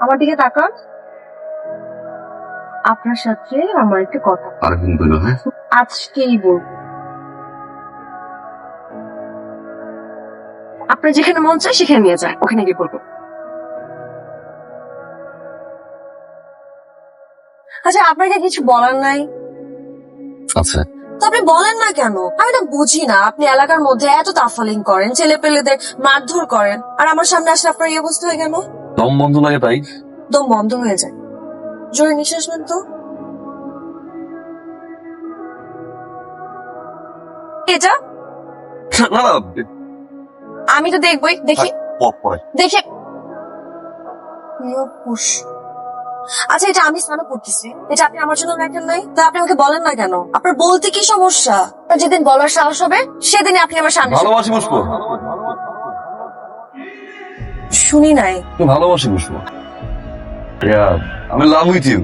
আমার দিকে তাকান। আপনার সাথে আমার একটা কথা। আরেকদিন হ্যাঁ? আজকেই বলব। আপনার যেখানে মন চায় সেখানে নিয়ে যায় ওখানে গিয়ে বলব। আচ্ছা আপনাকে কিছু বলার নাই? আচ্ছা। তো আপনি বলেন না কেন? আমি না বুঝি না আপনি এলাকার মধ্যে এত তাফালিং করেন ছেলে পেলেদের মারধর করেন আর আমার সামনে আসলে আপনার এই অবস্থা হয়ে গেল? দম বন্ধ লাগে তাই দম বন্ধ হয়ে যায়। জোরে নিঃশ্বাস নেন তো। এটা আমি তো দেখবই দেখি। দেখে। আচ্ছা এটা আমি স্নান করতেছি। এটা আপনি আমার জন্য রাখেন নাই। তা আপনি আমাকে বলেন না কেন? আপনার বলতে কি সমস্যা? যেদিন বলার সাহস হবে সেদিনই আপনি আমার সামনে ভালোবাসি পুষ্প। শুনি নাই। ভালোবাসি পুষ্প আমি লাভ উইথ ইউ